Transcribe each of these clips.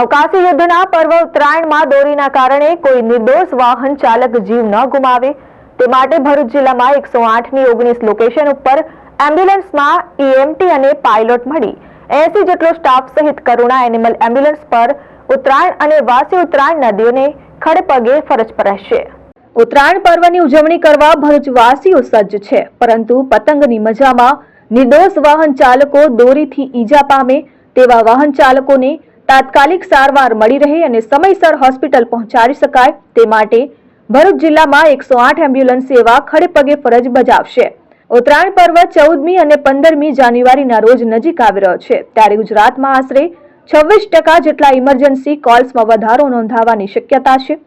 અવકાશી યુદ્ધના પર્વ ઉત્તરાયણમાં દોરીના કારણે કોઈ નિર્દોષ વાહન ચાલક જીવ ન ગુમાવે. તે માટે ભરૂચ જિલ્લામાં એકસો આઠની ઓગણીસ લોકેશન ઉપર એમ્બ્યુલન્સમાં ઈએમટી અને પાયલોટ મળી. એસી જેટલો સ્ટાફ સહિત કરુણા એનિમલ એમ્બ્યુલન્સ પર ઉત્તરાયણ અને વાસી ઉત્તરાયણ નદીઓને ખડપગે ફરજ પર રહેશે. ઉત્તરાયણ પર્વની ઉજવણી કરવા ભરૂચવાસીઓ સજ્જ છે. પરંતુ પતંગની મજામાં નિર્દોષ વાહન ચાલકો દોરીથી ઈજા પામે તેવા વાહન ચાલકોને તાત્કાલિક સારવાર મળી રહે અને સમયસર હોસ્પિટલ પહોંચાડી શકાય તે માટે ભરૂચ જિલ્લામાં એકસો આઠ એમ્બ્યુલન્સ સેવા ખડેપગે ફરજ બજાવશે. ઉત્તરાયણ પર્વ ચૌદમી અને પંદરમી જાન્યુઆરીના રોજ નજીક આવી રહ્યો છે. ત્યારે ગુજરાતમાં આશરે છવ્વીસ ટકા જેટલા ઇમરજન્સી કોલ્સમાં વધારો નોંધાવાની શક્યતા છે.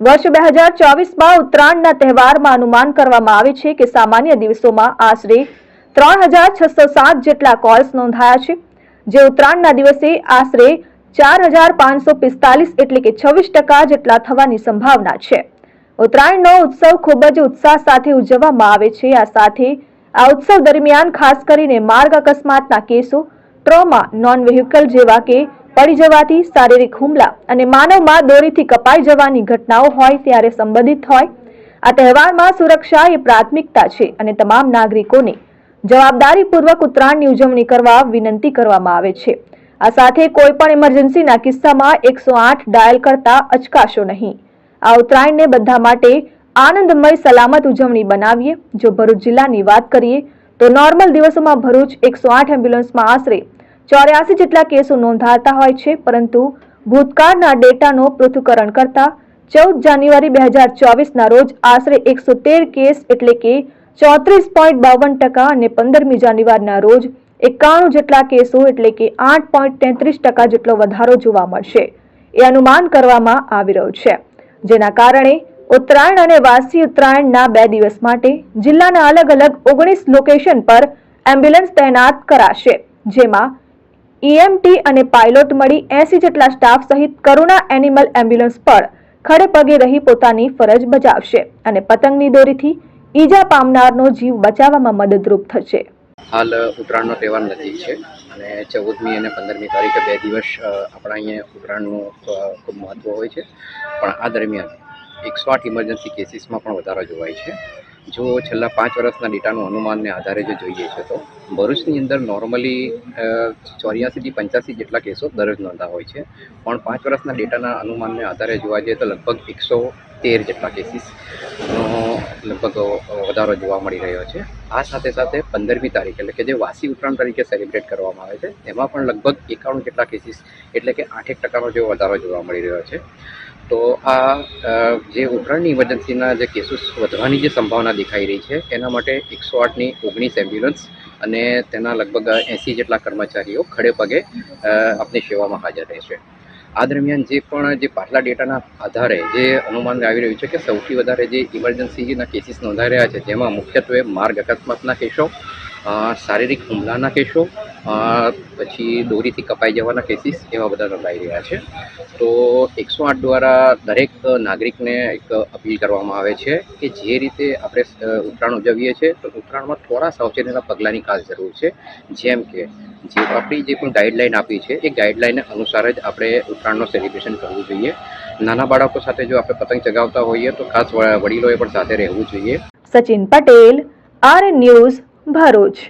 વર્ષ બે હજાર ચોવીસમાં ઉત્તરાયણના તહેવારમાં અનુમાન કરવામાં આવે છે કે સામાન્ય દિવસોમાં આશરે ત્રણ હજાર છસો સાત જેટલા કોલ્સ નોંધાયા છે. જે ઉત્તરાયણના દિવસે આશરે ચાર હજાર પાંચસો પિસ્તાલીસ એટલે કે છવ્વીસ ટકા જેટલા થવાની સંભાવના છે. ઉત્તરાયણનો ઉત્સવ ખૂબ જ ઉત્સાહ સાથે ઉજવવામાં આવે છે. આ સાથે આ ઉત્સવ દરમિયાન ખાસ કરીને માર્ગ અકસ્માતના કેસો, ટ્રોમા નોન વ્હીકલ જેવા કે પડી જવાથી શારીરિક હુમલા અને માનવમાં દોરીથી કપાઈ જવાની ઘટનાઓ હોય ત્યારે સંબંધિત હોય. આ તહેવારમાં સુરક્ષા એ પ્રાથમિકતા છે અને તમામ નાગરિકોને જવાબદારીપૂર્વક ઉત્તરાયણની ઉજવણી કરવા વિનંતી કરવામાં આવે છે. આ સાથે કોઈ પણ ઇમરજન્સીના કિસ્સામાં એકસો આઠ ડાયલ કરતા અચકાશો નહીં. આ ઉત્તરાયણને બધા માટે આનંદમય સલામત ઉજવણી બનાવીએ. જો ભરૂચ જિલ્લાની વાત કરીએ, તો નોર્મલ દિવસોમાં ભરૂચ એકસો આઠ એમ્બ્યુલન્સમાં આશરે ચોર્યાસી જેટલા કેસો નોંધાતા હોય છે, પરંતુ ભૂતકાળના ડેટાનો પૃથ્થકરણ કરતા ચૌદ જાન્યુઆરી બે હજાર ચોવીસના રોજ આશરે એકસો તેર કેસ એટલે કે ચોત્રીસ પોઈન્ટ બાવન ટકા અને પંદરમી જાન્યુઆરીના રોજ એકાણું જેટલા કેસો એટલે કે આઠ પોઈન્ટ તેત્રીસ ટકા જેટલો વધારો જોવા મળશે. એ અનુમાન કરવામાં આવી રહ્યું છે. જેના કારણે ઉત્તરાયણ અને વાસી ઉત્તરાયણના બે દિવસ માટે જિલ્લાના અલગ અલગ ઓગણીસ લોકેશન પર એમ્બ્યુલન્સ તૈનાત કરાશે, જેમાં ઈએમટી અને પાયલોટ મળી એસી જેટલા સ્ટાફ સહિત કરુણા એનિમલ એમ્બ્યુલન્સ પર ખડે પગે રહી પોતાની ફરજ બજાવશે અને પતંગની દોરીથી ઈજા પામનારનો જીવ બચાવવામાં મદદરૂપ થશે. હાલ ઉત્તરાયણનો તહેવાર નજીક છે અને ચૌદમી અને પંદરમી તારીખે બે દિવસ આપણા અહીંયા ઉત્તરાયણનું ખૂબ મહત્ત્વ હોય છે. પણ આ દરમિયાન એકસો આઠ ઇમરજન્સી કેસીસમાં પણ વધારો જોવાય છે. જો છેલ્લા પાંચ વર્ષના ડેટાનું અનુમાનને આધારે જો જોઈએ છે તો ભરૂચની અંદર નોર્મલી ચોર્યાસીથી પંચ્યાસી જેટલા કેસો દરરોજ નોંધા હોય છે. પણ પાંચ વર્ષના ડેટાના અનુમાનને આધારે જોવા જઈએ તો લગભગ એકસો તેર જેટલા કેસીસનો લગભગ વધારો જોવા મળી રહ્યો છે. આ સાથે સાથે પંદરમી તારીખ, એટલે કે જે વાસી ઉત્તરાયણ તરીકે સેલિબ્રેટ કરવામાં આવે છે તેમાં પણ લગભગ એકાણું જેટલા કેસીસ એટલે કે આઠેક ટકાનો જેવો વધારો જોવા મળી રહ્યો છે. તો આ જે ઉત્તરાયણની ઇમરજન્સીના જે કેસીસ વધવાની જે સંભાવના દેખાઈ રહી છે, એના માટે એકસો આઠની ઓગણીસ એમ્બ્યુલન્સ અને તેના લગભગ એંસી જેટલા કર્મચારીઓ ખડે આપની સેવામાં હાજર રહેશે. આ દરમિયાન જે પણ જે પાછલા ડેટાના આધારે જે અનુમાન આવી રહ્યું છે કે સૌથી વધારે જે ઇમરજન્સીના કેસીસ નોંધાઈ રહ્યા છે, જેમાં મુખ્યત્વે માર્ગ અકસ્માતના કેસો શારીરિક હુમલાના કેસો પછી દોરીથી કપાઈ જવાના કેસીસ એવા બધા નોંધાઈ રહ્યા છે. તો એકસો આઠ દ્વારા દરેક નાગરિકને એક અપીલ કરવામાં આવે છે કે જે રીતે આપણે ઉત્તરાયણ ઉજવીએ છીએ, તો ઉત્તરાયણમાં થોડા સાવચેતીના પગલાંની ખાસ જરૂર છે. જેમ કે જે આપણી જે પણ ગાઈડલાઈન આપી છે, એ ગાઈડલાઇન અનુસાર જ આપણે ઉત્તરાયણનું સેલિબ્રેશન કરવું જોઈએ. નાના બાળકો સાથે જો આપણે પતંગ ચગાવતા હોઈએ, તો ખાસ વડીલોએ પણ સાથે રહેવું જોઈએ. Sachin Patel R news Bharuch.